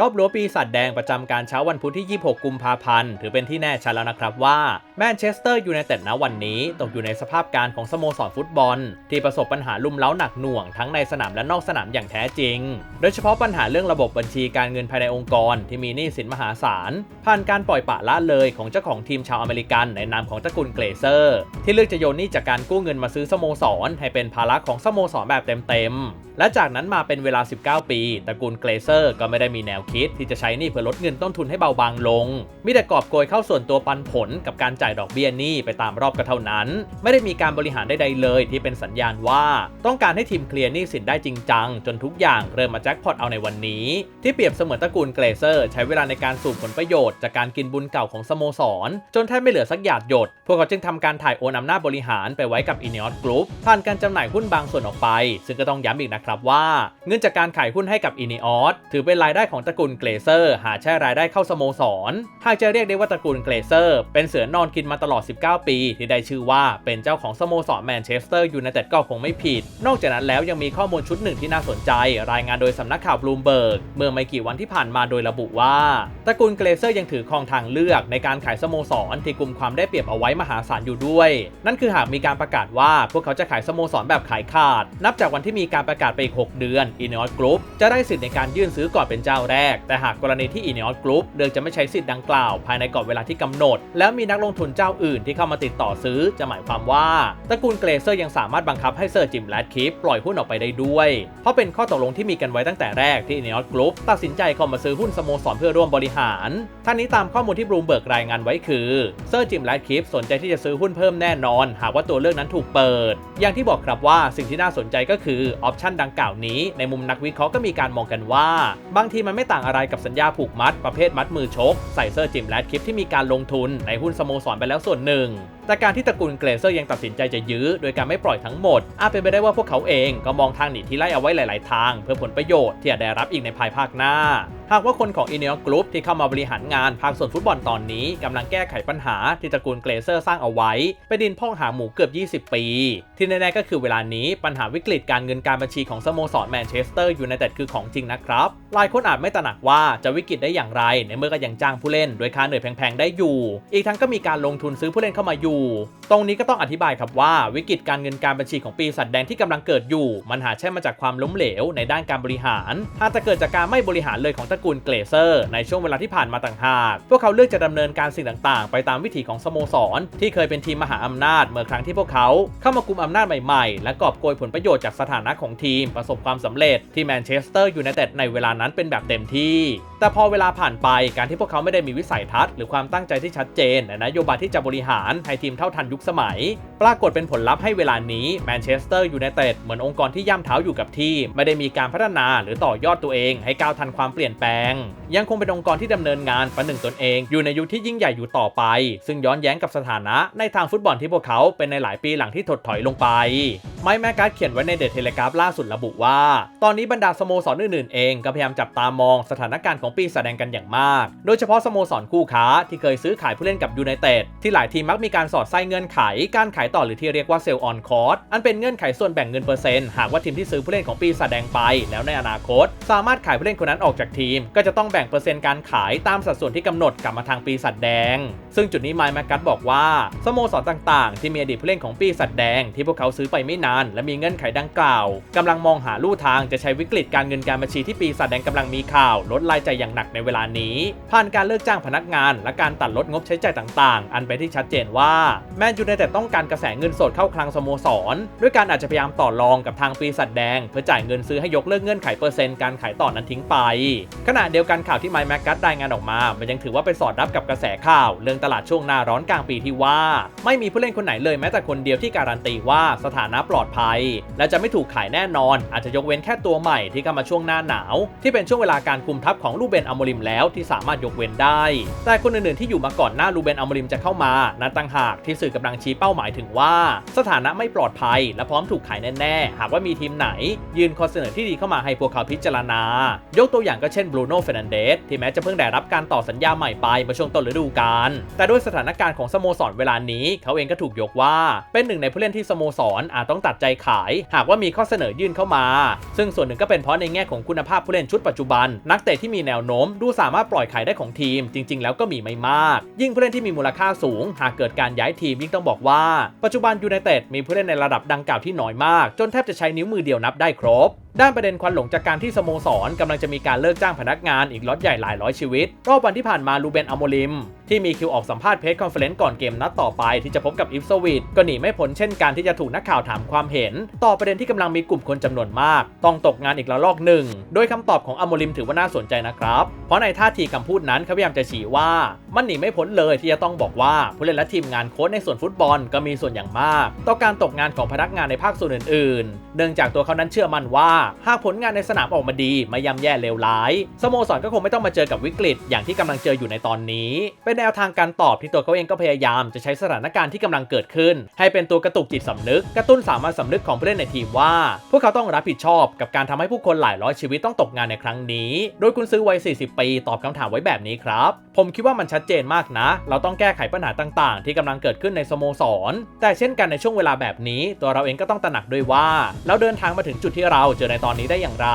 รอบรั้วปีศาจแดงประจำการเช้าวันพุธที่ 26 กุมภาพันธ์ ถือเป็นที่แน่ชัดแล้วนะครับว่าแมนเชสเตอร์ยูไนเต็ดณวันนี้ตกอยู่ในสภาพการของสโมสรฟุตบอล ที่ประสบปัญหาลุ่มเล้าหนักหน่วงทั้งในสนามและนอกสนามอย่างแท้จริง โดยเฉพาะปัญหาเรื่องระบบบัญชีการเงินภายในองค์กร ที่มีหนี้สินมหาศาล ผ่านการปล่อยปะละเลยของเจ้าของทีมชาวอเมริกันในนามของตระกูลเกรเซอร์ ที่เลือกจะโยนหนี้จากการกู้เงินมาซื้อสโมสร ให้เป็นภาระของสโมสรแบบเต็มๆและจากนั้นมาเป็นเวลา 19 ปีตระกูลเกรเซอร์ก็ไม่ได้มีแนวคิดที่จะใช้นี้เพื่อลดเงินต้นทุนให้เบาบางลง มีแต่กอบโกยเข้าส่วนตัวปันผลกับการจ่ายดอกเบี้ยนี้ไปตามรอบก็เท่านั้น ไม่ได้มีการบริหารใดๆเลย ที่เป็นสัญญาณว่า ต้องการให้ทีมเคลียร์นี้สินได้จริงจัง จนทุกอย่างเริ่มมาแจ็คพอตเอาในวันนี้ ที่เปรียบเสมือนตระกูลเกรเซอร์ ใช้เวลาในการสูบผลประโยชน์จากการกินบุญเก่าของสโมสร จนแทบไม่เหลือสักหยาดหยด พวกเขาจึงทำการถ่ายโอนอำนาจบริหารไปไว้กับอิน e อ s กรุ๊ปผ่านการจำหน่ายหุ้นบางส่วนออกไป ซึ่งก็ต้องย้ำอีกนะครับว่า เงินจากการขายหุ้นให้กับอิน e อ s ถือเป็นรายได้ของตระกูลเกรเซอร์ หาใช่รายได้เข้าสโมสร หากจะเรียกได้ว่าตระกูลเกรเซอร์ เป็นเสือนอนกินมาตลอด 19 ปี ที่ได้ชื่อว่าเป็นเจ้าของสโมสรแมนเชสเตอร์ยูไนเต็ดก็คงไม่ผิด นอกจากนั้นแล้วยังมีข้อมูลชุดหนึ่งที่น่าสนใจ รายงานโดยสำนักข่าวบลูมเบิร์กเมื่อไม่กี่วันที่ผ่านมาโดยระบุว่าตระกูลเกรเซอร์ยังถือครองทางเลือกในการขายสโมสรที่กลุ่มความได้เปรียบเอาไว้มหาศาลอยู่ด้วย นั่นคือหากมีการประกาศว่าพวกเขาจะขายสโมสรแบบขายขาด นับจากวันที่มีการประกาศไปอีก 6 เดือนอิน e อ s กรุ๊ปจะได้สิทธิ์ในการยื่นซื้อก่อนเป็นเจ้าแรก แต่หากกรณีที่อิน e อ s กรุ๊ปเลือกจะไม่ใช้สิทธิ์ดังกล่าวภายในกรอบเวลาที่กำหนด แล้วมีนักลงทุนเจ้าอื่นที่เข้ามาติดต่อซื้อ จะหมายความว่าตระกูลเกรเซอร์ยังสามารถบังคับให้เซอร์จิมแรดคิปปล่อยหุ้นออกไปได้ด้วย เพราะเป็นข้อตกลงที่มีกันไว้ตั้งแต่แรกที่อิน e อ s กรุ๊ปตัดสินใจเข้ามาซื้อหุ้นสโมสรเพื่อร่วมบริหาร ท่านนี้ตามข้อมูลที่บลูมเบิร์กรายงานไว้คือเซอร์จิมแรดคิปสนใจที่จะซื้อหุ้นเพิ่มแน่นอน หากว่าตัวเลือกนั้นถูกเปิด อย่างที่บอกครับว่าสิ่งที่น่าสนใจก็คือออปชันดังกล่าวนี้ในมุมนักวิเคราะห์ก็มีการมองกันว่า บางทีมันไม่ต่างอะไรกับสัญญาผูกมัดประเภทมัดมือชกใส่เซอร์จิมและคลิปที่มีการลงทุนในหุ้นสโมสรไปแล้วส่วนหนึ่ง แต่การที่ตระกูลเกรเซอร์ยังตัดสินใจจะยื้อ โดยการไม่ปล่อยทั้งหมด อาจเป็นไปได้ว่าพวกเขาเองก็มองทางหนีที่ไล่เอาไว้หลาย ๆ ทาง เพื่อผลประโยชน์ที่จะได้รับอีกในภายภาคหน้า หากว่าคนของอินเนียกรุ๊ปที่เข้ามาบริหารงานภาคส่วนฟุตบอลตอนนี้กำลังแก้ไขปัญหาที่ตระกูลเกรเซอร์สร้างเอาไว้ไปดินพ่องหาหมูเกือบ 20 ปี ที่แน่ๆก็คือเวลานี้ปัญหาวิกฤตการเงินการบัญชีของสโมสรแมนเชสเตอร์ยูไนเต็ดคือของจริงนะครับหลายคนอาจไม่ตระหนักว่าจะวิกฤตได้อย่างไร ในเมื่อก็ยังจ้างผู้เล่นโดยค่าเหนื่อยแพง ๆ ได้อยู่ อีกทั้งก็มีการลงทุนซื้อผู้เล่นเข้ามาอยู่ตรงนี้ก็ต้องอธิบายครับว่าวิกฤตการเงินการบัญชีของปีศาจแดงที่กำลังเกิดอยู่ มันหาใช่มาจากความล้มเหลวในด้านการบริหารหากจะเกิดจากการไม่บริหารเลยของตระกูลเกรเซอร์ในช่วงเวลาที่ผ่านมาต่างหาก พวกเขาเลือกจะดำเนินการสิ่งต่างๆ ไปตามวิถีของสโมสร ที่เคยเป็นทีมมหาอำนาจเมื่อครั้งที่พวกเขาเข้ามากุมอำนาจใหม่ๆ และกอบโกยผลประโยชน์จากสถานะของทีมประสบความสำเร็จที่แมนเชสเตอร์ยูไนเต็ดในเวลานั้นเป็นแบบเต็มที่ แต่พอเวลาผ่านไปการที่พวกเขาไม่ได้มีวิสัยทัศน์หรือความตั้งใจที่ชัดเจนในนโยบายที่จะบริหารให้ทีมเท่าทันยุคสมัย ปรากฏเป็นผลลัพธ์ให้เวลานี้แมนเชสเตอร์ยูไนเต็ดเหมือนองค์กรที่ย่ำเท้าอยู่กับที่ ไม่ได้มีการพัฒนาหรือต่อยอดตัวเองให้ก้าวทันความเปลี่ยนแปลง ยังคงเป็นองค์กรที่ดำเนินงานประหนึ่งตนเอง อยู่ในยุคที่ยิ่งใหญ่อยู่ต่อไป ซึ่งย้อนแย้งกับสถานะในทางฟุตบอลที่พวกเขาเป็นในหลายปีหลังที่ถดถอยลงไปไมค์แมกการ์เขียนไว้ในเดอะเทเลกราฟล่าสุดระบุว่า ตอนนี้บรรดาสโมสรอื่นๆเองก็พยายามจับตามองสถานการณ์ของปีแสดงกันอย่างมาก โดยเฉพาะสโมสรคู่ค้าที่เคยซื้อขายผู้เล่นกับยูไนเต็ดที่หลายทีมมักมีการสอดไส้เงื่อนไข การขายต่อหรือที่เรียกว่าเซลล์ออนคอร์สอันเป็นเงื่อนไขส่วนแบ่งเงินเปอร์เซ็นต์หากว่าทีมที่ซื้อผู้เล่นของปีแสดงไป แล้วในอนาคต สามารถขายผู้เล่นคนนั้นออกจากทีม ก็จะต้องแบ่งเปอร์เซ็นต์การขายตามสัดส่วนที่กำหนดกลับมาทางปีศาจแดง ซึ่งจุดนี้ไมค์แมกกัสบอกว่าสโมสรต่างๆ ที่มีอดีตผู้เล่นของปีศาจแดง ที่พวกเขาซื้อไปไม่นาน และมีเงื่อนไขดังกล่าวกำลังมองหาลู่ทางจะใช้วิกฤตการเงินการบัญชีที่ปีศาจแดงกำลังมีข่าว ลดรายจ่ายอย่างหนักในเวลานี้ ผ่านการเลิกจ้างพนักงาน และการตัดลดงบใช้จ่ายต่างๆ อันเป็นที่ชัดเจนว่าแมนยูไนเต็ดต้องการกระแสเงินสดเข้าคลังสโมสร ด้วยการอาจจะพยายามต่อรองกับทางปีศาจแดง เพื่อจ่ายเงินซื้อให้ยกเลิกเงื่อนไขเปอร์เซ็นต์การขายต่อนั้นทิ้งไป ขณะเดียวกันข่าวที่ไมค์แมกกัสรายงานออกมา มันยังถือว่าไปสอดรับกับกระแสข่าวเรื่องตลาดช่วงหน้าร้อนกลางปีที่ว่า ไม่มีผู้เล่นคนไหนเลยแม้แต่คนเดียวที่การันตีว่าสถานะปลอดภัย และจะไม่ถูกขายแน่นอน อาจจะยกเว้นแค่ตัวใหม่ที่เข้ามาช่วงหน้าหนาว ที่เป็นช่วงเวลาการคุมทัพของลูเบนอโมริมแล้วที่สามารถยกเว้นได้ แต่คนอื่นๆที่อยู่มาก่อนหน้าลูเบนอโมริมจะเข้ามานั้นต่างหากที่สื่อกำลังชี้เป้าหมายถึงว่า สถานะไม่ปลอดภัย และพร้อมถูกขายแน่ๆหากว่ามีทีมไหน ยืนข้อเสนอที่ดีเข้ามาให้พวกเขาพิจารณา ยกตัวอย่างก็เช่นบรูโน่เฟรนันเดสที่แม้จะเพิ่งได้รับการต่อสัญญาใหม่ไปเมื่อช่วงต้นฤดูกาลแต่ด้วยสถานการณ์ของสโมสรเวลานี้ เขาเองก็ถูกยกว่า เป็นหนึ่งในผู้เล่นที่สโมสรอาจต้องตัดใจขาย หากว่ามีข้อเสนอยื่นเข้ามา ซึ่งส่วนหนึ่งก็เป็นเพราะในแง่ของคุณภาพผู้เล่นชุดปัจจุบัน นักเตะที่มีแนวโน้มดูสามารถปล่อยขายได้ของทีม จริง ๆ แล้วก็มีไม่มาก ยิ่งผู้เล่นที่มีมูลค่าสูง หากเกิดการย้ายทีมยิ่งต้องบอกว่า ปัจจุบันยูไนเต็ดมีผู้เล่นในระดับดังกล่าวที่น้อยมาก จนแทบจะใช้นิ้วมือเดียวนับได้ครบด้านประเด็นควันหลงจากการที่สโมสรกำลังจะมีการเลิกจ้างพนักงานอีกล็อตใหญ่หลายร้อยชีวิต รอบวันที่ผ่านมาลูเบนอโมลิม ที่มีคิวออกสัมภาษณ์เพจคอนเฟอเรนซ์ก่อนเกมนัดต่อไปที่จะพบกับอิฟสวิตก็หนีไม่พ้นเช่นกันที่จะถูกนักข่าวถามความเห็น ต่อประเด็นที่กำลังมีกลุ่มคนจำนวนมาก ต้องตกงานอีกระลอกหนึ่ง โดยคำตอบของอโมลิมถือว่าน่าสนใจนะครับ เพราะในท่าทีคำพูดนั้นเขาพยายามจะชี้ว่า มันหนีไม่พ้นเลยที่จะต้องบอกว่าผู้เล่นและทีมงานโค้ชในส่วนฟุตบอลก็มีส่วนอย่างมาก ต่อการตกงานของพนักงานในภาคส่วนอื่น ๆ เนื่องจากตัวเขานั้นเชื่อมั่นว่าหากผลงานในสนามออกมาดีไม่ย่ำแย่เลวร้ายสโมสรก็คงไม่ต้องมาเจอกับวิกฤต อย่างที่กำลังเจออยู่ในตอนนี้ เป็นแนวทางการตอบที่ตัวเขาเองก็พยายามจะใช้สถานการณ์ที่กำลังเกิดขึ้น ให้เป็นตัวกระตุกจิตสำนึกกระตุ้นสามัญสำนึกของผู้เล่นในทีมว่า พวกเขาต้องรับผิดชอบกับการทำให้ผู้คนหลายร้อยชีวิตต้องตกงานในครั้งนี้ โดยคุณซื้อวัย 40 ปีตอบคำถามไว้แบบนี้ครับ ผมคิดว่ามันชัดเจนมากนะ เราต้องแก้ไขปัญหาต่าง ๆ ที่กำลังเกิดขึ้นในสโมสร แต่เช่นกันในช่วงเวลาแบบนี้ ตัวเราเองก็ต้องตระหนักด้วยว่า เราเดินทางมาถึงจุดที่เราเจอในตอนนี้ได้อย่างไร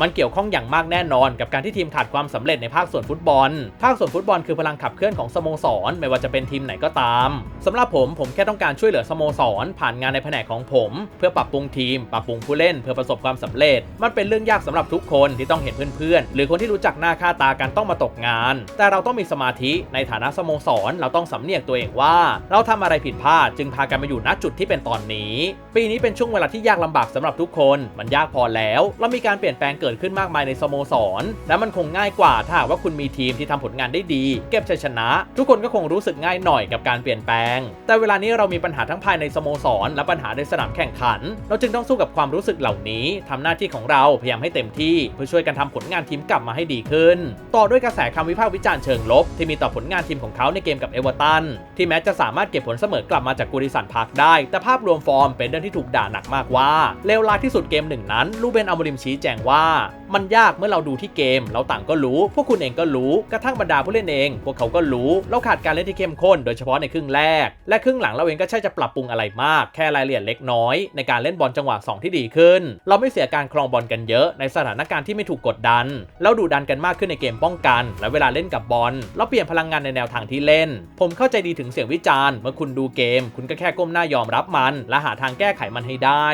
มันเกี่ยวข้องอย่างมากแน่นอน กับการที่ทีมขาดความสำเร็จในภาคส่วนฟุตบอล ภาคส่วนฟุตบอลคือพลังขับเคลื่อนของสโมสร ไม่ว่าจะเป็นทีมไหนก็ตามสำหรับผมผมแค่ต้องการช่วยเหลือสโมสร ผ่านงานในแผนกของผม เพื่อปรับปรุงทีม ปรับปรุงผู้เล่น เพื่อประสบความสำเร็จ มันเป็นเรื่องยากสำหรับทุกคนที่ต้องเห็นเพื่อนๆ หรือคนที่รู้จักหน้าค่าตากันต้องมาตกงาน แต่เราต้องมีสมาธิในฐานะสโมสร เราต้องสำเนียกตัวเองว่า เราทำอะไรผิดพลาด จึงพากันมาอยู่ณจุดที่เป็นตอนนี้ ปีนี้เป็นช่วงเวลาที่ยากลำบากสำหรับทุกคน มันยากพอแล้ว แล้วมีการเปลี่ยนแปลงเกิดขึ้นมากมายในสโมสร และมันคงง่ายกว่าถ้าว่าคุณมีทีมที่ทำผลงานได้ดี เก็บชัยชนะ ทุกคนก็คงรู้สึกง่ายหน่อยกับการเปลี่ยนแปลง แต่เวลานี้เรามีปัญหาทั้งภายในสโมสร และปัญหาในสนามแข่งขัน เราจึงต้องสู้กับความรู้สึกเหล่านี้ทำหน้าที่ของเราพยายามให้เต็มที่ เพื่อช่วยกันทำผลงานทีมกลับมาให้ดีขึ้น ต่อด้วยกระแสคำวิพากษ์วิจารณ์เชิงลบ ที่มีต่อผลงานทีมของเขาในเกมกับเอเวอร์ตันที่แม้จะสามารถเก็บผลเสมอกลับมาจากกูริสันพาร์คได้ แต่ภาพรวมฟอร์มเป็นเรื่องที่ถูกด่าหนักมากว่าเลวร้ายที่สุดเกมหนึ่งนั้นลูเบนอัลโมริมชี้แจงว่า มันยากเมื่อเราดูที่เกม เราต่างก็รู้ พวกคุณเองก็รู้กระทั่งบรรดาผู้เล่นเอง พวกเขาก็รู้ เราขาดการเล่นที่เข้มข้น โดยเฉพาะในครึ่งแรก และครึ่งหลังเราเองก็ใช่จะปรับปรุงอะไรมาก แค่รายละเอียดเล็กน้อย ในการเล่นบอลจังหวะ 2 ที่ดีขึ้น เราไม่เสียการครองบอลกันเยอะ ในสถานการณ์ที่ไม่ถูกกดดัน เราดูดันกันมากขึ้นในเกมป้องกัน และเวลาเล่นกับบอลเราเปลี่ยนพลังงานในแนวทางที่เล่น ผมเข้าใจดีถึงเสียงวิจารณ์เมื่อคุณดูเกม คุณก็แค่ก้มหน้ายอมรับมัน และหาทางแก้ไขมันให้ได้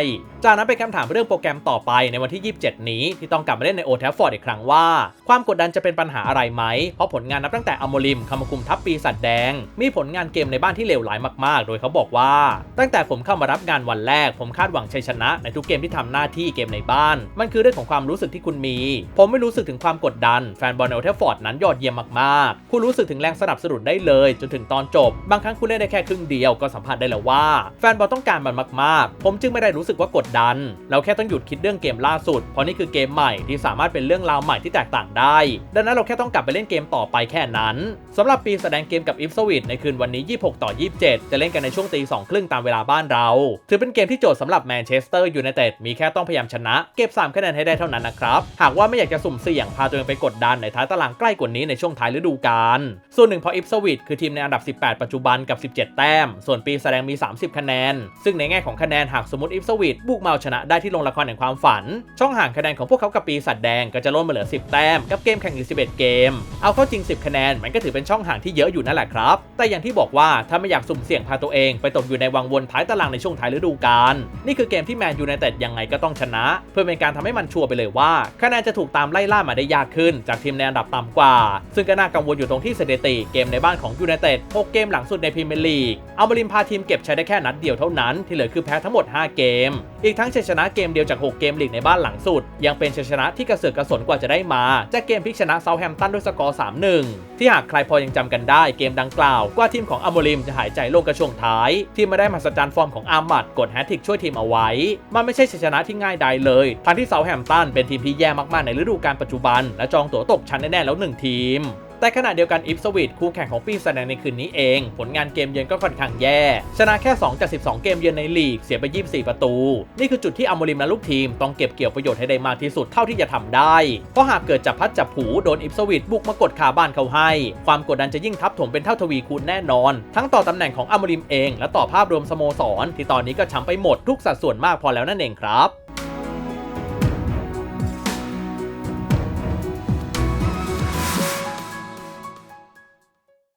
จากนั้นเป็นคำถามเรื่องโปรแกรมต่อไปในวันที่ 27 นี้ที่ต้องกลับมาเล่นในโอแทฟฟอร์ดอีกครั้งว่า ความกดดันจะเป็นปัญหาอะไรไหม เพราะผลงานนับตั้งแต่อโมลิมคำมาคุมทัพปีศาจแดง มีผลงานเกมในบ้านที่เลวร้ายมากๆ โดยเขาบอกว่า ตั้งแต่ผมเข้ามารับงานวันแรก ผมคาดหวังชัยชนะ ในทุกเกมที่ทำหน้าที่เกมในบ้าน มันคือเรื่องของความรู้สึกที่คุณมี ผมไม่รู้สึกถึงความกดดันแฟนบอลในโอแทฟฟอร์ดนั้นยอดเยี่ยมมากๆ คุณรู้สึกถึงแรงสนับสนุนได้เลย จนถึงตอนจบ บางครั้งคุณเล่นได้แค่ครึ่งเดียวก็สัมผัสได้แล้วว่า แฟนบอลต้องการมันมากๆ ผมจึงไม่ได้รู้สึกว่ากดดัน เราแค่ต้องหยุดคิดเรื่องเกมล่าสุด เพราะนี่คือเกมใหม่ที่สามารถเป็นเรื่องราวใหม่ที่แตกต่างได้ ดังนั้นเราแค่ต้องกลับไปเล่นเกมต่อไปแค่นั้นสำหรับปีแสดงเกมกับอิฟสวิตในคืนวันนี้ 26 ต่อ 27 จะเล่นกันในช่วงตี2ครึ่งตามเวลาบ้านเรา ถือเป็นเกมที่โจทย์สำหรับแมนเชสเตอร์ยูไนเต็ดมีแค่ต้องพยายามชนะ เก็บ 3 คะแนนให้ได้เท่านั้นนะครับ หากว่าไม่อยากจะสุ่มเสี่ยงพาตัวเองไปกดดันในท้ายตารางใกล้กว่านี้ในช่วงท้ายฤดูกาลส่วนหนึ่งเพราะอิฟสวิตคือทีมในอันดับ 18 ปัจจุบันกับ 17 แต้ม ส่วนปีแสดงมี 30 คะแนน ซึ่งในแง่ของคะแนนหากสมมติอิฟสวิตบุกเอาชนะได้ที่โรงละครแห่งความฝันช่องห่างคะแนนของพวกเขากับปีสัตว์แดงก็จะลดมาเหลือ 10 แต้ม กับเกมแข่งอีก11 เกม เอาเข้าจริง 10 คะแนนมันก็ถือเป็นช่องห่างที่เยอะอยู่นั่นแหละครับ แต่อย่างที่บอกว่าถ้าไม่อยากสุ่มเสี่ยงพาตัวเองไปตกอยู่ในวังวนท้ายตารางในช่วงท้ายฤดูกาลนี่คือเกมที่แมนยูไนเต็ดยังไงก็ต้องชนะ เพื่อเป็นการทำให้มันชัวร์ไปเลยว่า คะแนนจะถูกตามไล่ล่ามาได้ยากขึ้น จากทีมในอันดับต่ำกว่า ซึ่งก็น่ากังวลอยู่ตรงที่สถิติเกมในบ้านของยูไนเต็ด6เกมหลังสุดในพรีเมียร์ลีกเอามาริมพาทีมเก็บใช้ได้แค่นัดเดียวเท่านั้นที่เหลือคือแพ้ทั้งหมด 5 เกม อีกทั้งชัยชนะเกมเดียวจาก 6 เกมลีกในบ้านหลังสุด ยังเป็นชัยชนะที่กระเสือกกระสนกว่าจะได้มา จากเกมพลิกชนะเซาแฮมตันด้วยสกอร์ 3-1 ที่หากใครพอยังจำกันได้เกมดังกล่าว กว่าทีมของอัมโมริมจะหายใจโล่งกระช่วงท้าย ที่ไม่ได้มาสจรรย์ฟอร์มของอาร์มัดกดแฮตทริกช่วยทีมเอาไว้ มันไม่ใช่ชัยชนะที่ง่ายดายเลยทั้งที่เซาแฮมตันเป็นทีมที่แย่มากๆในฤดูกาลปัจจุบัน และจองตั๋วตกชั้นแน่ๆแล้วหนึ่งทีม แต่ขณะเดียวกันอิฟสวิตคู่แข่งของปีศาจแดงในคืนนี้เอง ผลงานเกมเยือนก็ค่อนข้างแย่ ชนะแค่ 2 จาก 12 เกมเยือนในลีก เสียไป 24 ประตู นี่คือจุดที่อโมริมและลูกทีมต้องเก็บเกี่ยวประโยชน์ให้ได้มากที่สุดเท่าที่จะทำได้ เพราะหากเกิดจับพัดจับผูโดนอิฟสวิตบุกมากดขาบ้านเขาให้ ความกดดันจะยิ่งทับถมเป็นเท่าทวีคูณแน่นอน ทั้งต่อตำแหน่งของอโมริมเอง และต่อภาพรวมสโมสร ที่ตอนนี้ก็ช้ำไปหมดทุกสัดส่วนมากพอแล้วนั่นเองครับ